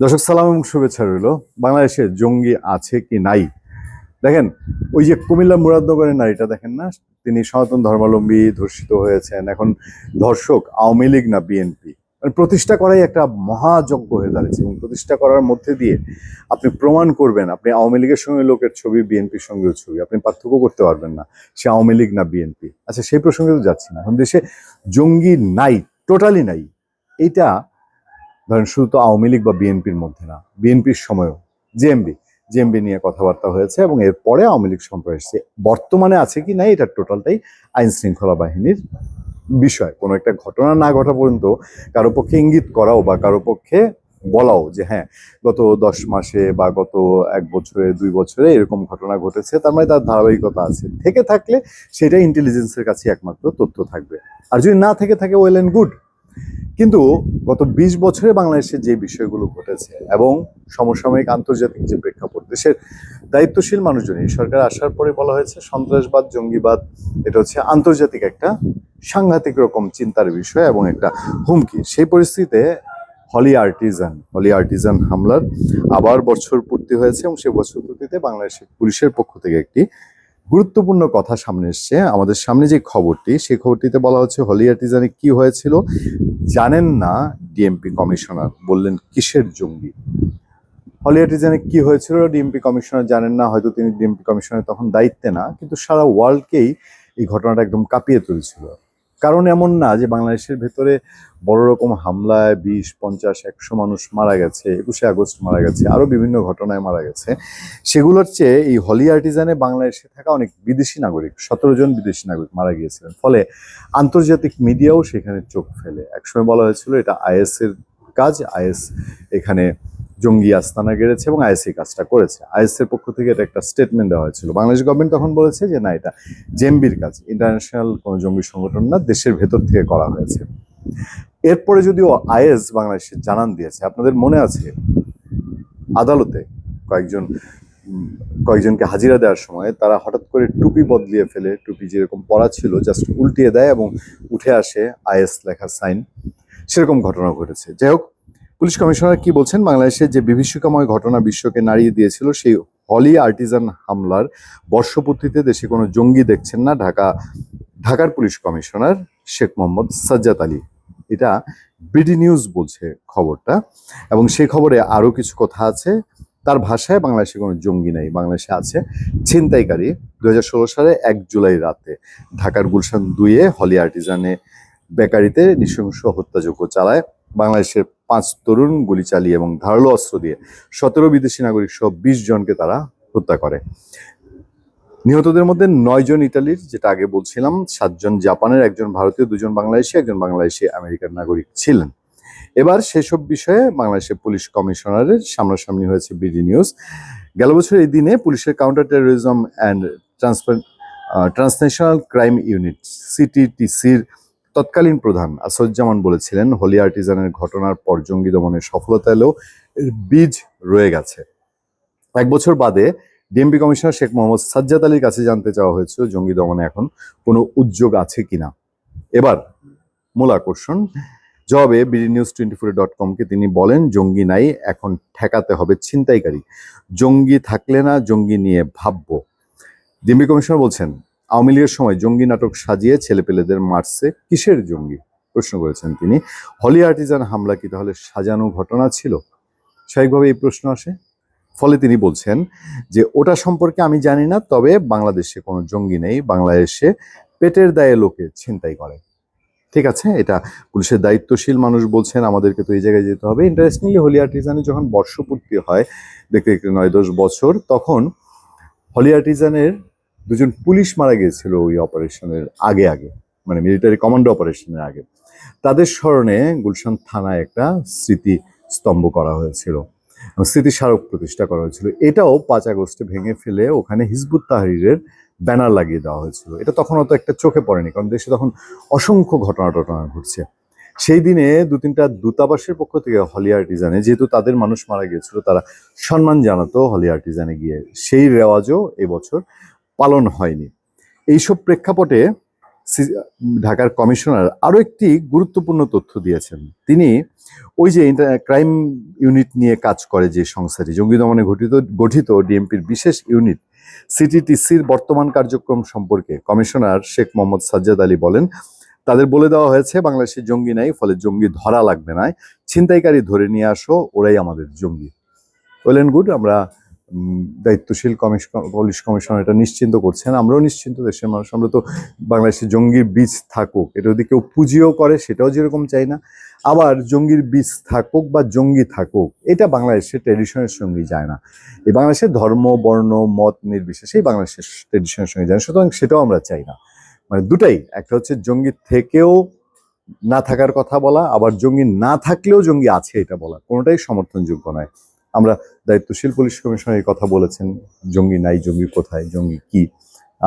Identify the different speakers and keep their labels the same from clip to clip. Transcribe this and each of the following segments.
Speaker 1: দর্শক, সালাম এবং শুভেচ্ছা রইল। বাংলাদেশে জঙ্গি আছে কি নাই? দেখেন, ওই যে কুমিল্লা মুরাদনগরের নারীটা দেখেন না? তিনি সনাতন ধর্মাবলম্বী, ধর্ষিত হয়েছেন। এখন ধর্ষক, আওয়ামী লীগ না বিএনপি? মানে প্রতিষ্ঠা করাই একটা মহাযজ্ঞ হয়ে দাঁড়িয়েছে এবং প্রতিষ্ঠা করার মধ্যে দিয়ে আপনি প্রমাণ করবেন, আপনি আওয়ামী লীগের সঙ্গে লোকের ছবি, বিএনপির সঙ্গেও ছবি। আপনি পার্থক্য করতে পারবেন না, সে আওয়ামী লীগ না বিএনপি। আচ্ছা সেই প্রসঙ্গে তো যাচ্ছি না। এখন দেশে জঙ্গি নাই, টোটালি নাই। এইটা ধরেন শুধু তো আওয়ামী লীগ বা বিএনপির মধ্যে না, বিএনপির সময়ও, জেএমবি জেএমবি নিয়ে কথাবার্তা হয়েছে এবং এরপরে আওয়ামী লীগ সম্পর্কে এসেছে। বর্তমানে আছে কি? না, এটা টোটালটাই আইন শৃঙ্খলা বাহিনীর বিষয়। কোনো একটা ঘটনা না ঘটা পর্যন্ত কারও পক্ষে ইঙ্গিত করাও বা কারও পক্ষে বলাও যে হ্যাঁ গত দশ মাসে বা গত এক বছরে, দুই বছরে এরকম ঘটনা ঘটেছে, তার মানে তার ধারাবাহিকতা আছে। থেকে থাকলে সেটা ইন্টেলিজেন্সের কাছে একমাত্র তথ্য থাকবে। আর যদি না থেকে থাকে ওয়েল অ্যান্ড গুড কিন্তু গত বিশ বছরে বাংলাদেশে যে বিষয়গুলো ঘটেছে এবং সমসাময়িক আন্তর্জাতিক যে প্রেক্ষাপট, দেশের দায়িত্বশীল মানুষজন এই সরকার আসার পরে বলা হয়েছে সন্ত্রাসবাদ, জঙ্গিবাদ, এটা হচ্ছে আন্তর্জাতিক একটা সাংঘাতিক রকম চিন্তার বিষয় এবং একটা হুমকি। সেই পরিস্থিতিতে হলি আর্টিজান হলি আর্টিজান হামলার আবার বছর পূর্তি হয়েছে এবং সেই বছর পূর্তিতে বাংলাদেশের পুলিশের পক্ষ থেকে একটি গুরুত্বপূর্ণ কথা সামনে এসছে। আমাদের সামনে যে খবরটি, সেই খবরটিতে বলা হচ্ছে হলি আর্টিজানে কি হয়েছিল জানেন না ডিএমপি কমিশনার। বললেন, কিসের জঙ্গি? হলি আর্টিজানে কি হয়েছিল ডিএমপি কমিশনার জানেন না, হয়তো তিনি ডিএমপি কমিশনার তখন দায়িত্বে না, কিন্তু সারা ওয়ার্ল্ডকেই এই ঘটনাটা একদম কাঁপিয়ে তুলেছিল। কারণ এমন না যে বাংলাদেশের ভেতরে বড় রকম হামলায় বিশ, পঞ্চাশ, একশো মানুষ মারা গেছে, একুশে আগস্ট মারা গেছে আরও বিভিন্ন ঘটনায় মারা গেছে। সেগুলোর চেয়ে এই হলি আর্টিজানে বাংলাদেশে থাকা অনেক বিদেশি নাগরিক, সতেরো জন বিদেশি নাগরিক মারা গিয়েছিলেন। ফলে আন্তর্জাতিক মিডিয়াও সেখানে চোখ ফেলে। একসময় বলা হয়েছিল এটা আইএসের কাজ, আইএস এখানে জঙ্গি আস্তানা গেড়েছে এবং আইএস এই কাজটা করেছে। আইএস এর পক্ষ থেকে এটা একটা স্টেটমেন্ট দেওয়া হয়েছিল। বাংলাদেশ গভর্নমেন্ট তখন বলেছে যে, না, এটা জেএমবির কাজ। ইন্টারন্যাশনাল কোনো জঙ্গি সংগঠন না, দেশের ভেতর থেকে করা হয়েছে। এরপরে যদিও আইএস বাংলাদেশে জানান দিয়েছে, আপনাদের মনে আছে? আদালতে কয়েকজন, কয়েকজনকে হাজিরা দেওয়ার সময় তারা হঠাৎ করে টুপি বদলিয়ে ফেলে, টুপি যেরকম পরা ছিল জাস্ট উল্টিয়ে দেয় এবং উঠে আসে আইএস লেখার সাইন সেরকম ঘটনা ঘটেছে। যাই হোক পুলিশ কমিশনার কি বলছেন? বাংলাদেশে যে বিভীষিকাময় ঘটনা বিশ্বকে নাড়িয়ে দিয়েছিল, সেই হলি আর্টিজান হামলার বর্ষপূর্তিতে দেশে কোনো জঙ্গি দেখছেন না ঢাকা, ঢাকার পুলিশ কমিশনার শেখ মোহাম্মদ সাজ্জাদ আলী। এটা বিডি নিউজ বলছে খবরটা এবং সেই খবরে আরও কিছু কথা আছে। তার ভাষায় বাংলাদেশে কোনো জঙ্গি নেই। বাংলাদেশে আছে ছিনতাইকারী। দুই হাজার ষোলো সালে এক জুলাই রাতে ঢাকার গুলশান দুইয়ে হলি আর্টিজানে বেকারিতে নৃশংস হত্যাযজ্ঞ চালায়। বাংলাদেশের পাঁচ তরুণ গুলি চালিয়ে এবং ধারালো অস্ত্র দিয়ে সতেরো বিদেশি নাগরিক সহ বিশ জনকে তারা হত্যা করে। নিহতদের মধ্যে নয় জন ইটালির যেটা আগে বলছিলাম সাতজন জাপানের, একজন ভারতীয়, দুজন বাংলাদেশি, একজন বাংলাদেশি আমেরিকার নাগরিক ছিলেন। এবার সেসব বিষয়ে বাংলাদেশের পুলিশ কমিশনারের সামনাসামনি হয়েছে বিডি নিউজ গেল বছর এই দিনে পুলিশের counter terrorism and transfer transnational crime unit সিটিটিসির তৎকালীন প্রধান আসজ্জামান বলেছিলেন, হোলি আর্টিজানের ঘটনার পর জঙ্গি দমনের সফলতা এলেও বীজ রয়ে গেছে। এক বছর বাদে ডিএমপি কমিশনার শেখ মোহাম্মদ সাজ্জাদ আলীর কাছে জানতে চাওয়া হয়েছিল, জঙ্গি দমনে এখন কোনো উদ্যোগ আছে কিনা? এবার মূল আকর্ষণ, জবাবে BD news twenty four dot কমকে তিনি বলেন, জঙ্গি নাই, এখন ঠেকাতে হবে ছিনতাইকারী। জঙ্গি থাকলে না জঙ্গি নিয়ে ভাববো। ডিএমপি কমিশনার বলছেন আওয়ামী লীগের সময় জঙ্গি নাটক সাজিয়ে ছেলেপেলেদের মারছে কিসের জঙ্গি? প্রশ্ন করেছেন তিনি। হলি আর্টিজান হামলা কি তাহলে সাজানো ঘটনা ছিল? স্বাভাবিকভাবে এই প্রশ্ন আসে। ফলে তিনি বলছেন যে, ওটা সম্পর্কে আমি জানি না, তবে বাংলাদেশে কোনো জঙ্গি নেই, বাংলাদেশে পেটের দায়ে লোকে ছিনতাই করে। ঠিক আছে, এটা পুলিশের দায়িত্বশীল মানুষ বলছেন, আমাদেরকে তো এই জায়গায় যেতে হবে। ইন্টারেস্টিংলি হলি আর্টিজানে যখন বর্ষপূর্তি হয়, দেখতে দেখতে নয় দশ বছর, তখন হলি আর্টিজানের দুজন পুলিশ মারা গিয়েছিল ওই অপারেশনের আগে আগে মানে মিলিটারি কমান্ডো অপারেশনের আগে। তাদের স্মরণে গুলশান থানায় একটা স্মৃতি স্তম্ভ করা হয়েছিল। এবং স্মৃতি স্মারক প্রতিষ্ঠা করা হয়েছিল। এটাও পাঁচ আগস্টে ভেঙে ফেলে ওখানে হিজবুত তাহরিরের ব্যানার লাগিয়ে দেওয়া হয়েছিল। এটা তখন অত একটা চোখে পড়েনি, কারণ দেশে তখন অসংখ্য ঘটনা টটনা ঘটছে। সেই দিনে দু তিনটা দূতাবাসের পক্ষ থেকে হলি আর্টিজানে, যেহেতু তাদের মানুষ মারা গিয়েছিল, তারা সম্মান জানাতো হলি আর্টিজানে গিয়ে। সেই রেওয়াজও এবছর পালন হয়নি। এইসব প্রেক্ষাপটে ঢাকার কমিশনার আরও একটি গুরুত্বপূর্ণ তথ্য দিয়েছেন। তিনি ওই যে ক্রাইম ইউনিট নিয়ে কাজ করে যে সংস্থাটি, জঙ্গি দমনে গঠিত গঠিত ডিএমপির বিশেষ ইউনিট, সিটিটিসির বর্তমান কার্যক্রম সম্পর্কে কমিশনার শেখ মোহাম্মদ সাজ্জাদ আলী বলেন, তাদের বলে দেওয়া হয়েছে, বাংলাদেশে জঙ্গি নাই, ফলে জঙ্গি ধরা লাগবে না, ছিনতাইকারী ধরে নিয়ে আসো, ওরাই আমাদের জঙ্গি। ওয়েল গুড, আমরা দায়িত্বশীল কমিশন পুলিশ কমিশন এটা নিশ্চিন্ত করছেন। আমরাও নিশ্চিন্ত দেশের মানুষ, আমরা তো বাংলাদেশে জঙ্গির বীজ থাকুক। এটা যদি কেউ পুঁজিও করে, সেটাও যেরকম চাই না। আবার জঙ্গির বীজ থাকুক বা জঙ্গি থাকুক, এটা বাংলাদেশের ট্রেডিশনের সঙ্গে যায় না। এই বাংলাদেশের ধর্ম, বর্ণ, মত নির্বিশেষেই বাংলাদেশের ট্রেডিশনের সঙ্গে যায় সুতরাং সেটাও আমরা চাই না। মানে দুটাই, একটা হচ্ছে জঙ্গি থেকেও না থাকার কথা বলা, আবার জঙ্গি না থাকলেও জঙ্গি আছে এটা বলা। কোনোটাই সমর্থনযোগ্য নয়। আমরা দায়িত্বশীল পুলিশ কমিশনার এই কথা বলেছেন, জঙ্গি নাই, জঙ্গি কোথায়, জঙ্গি কি?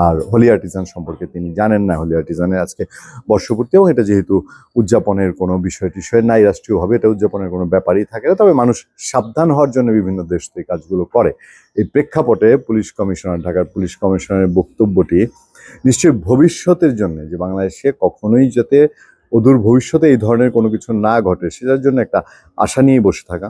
Speaker 1: আর হোলি আর্টিজান সম্পর্কে তিনি জানেন না, হোলি আর্টিজানের আজকে বর্ষপূর্তি এবং এটা যেহেতু উদযাপনের কোনো বিষয় টিষয় নাই, রাষ্ট্রীয়ভাবে এটা উদযাপনের কোনো ব্যাপারই থাকে না, তবে মানুষ সাবধান হওয়ার জন্য বিভিন্ন দেশ থেকে কাজগুলো করে। এই প্রেক্ষাপটে পুলিশ কমিশনার, ঢাকার পুলিশ কমিশনারের বক্তব্যটি নিশ্চয়ই ভবিষ্যতের জন্য, যে বাংলাদেশে কখনোই যাতে অদূর ভবিষ্যতে এই ধরনের কোনো কিছু না ঘটে, সেটার জন্য একটা আশা নিয়ে বসে থাকা।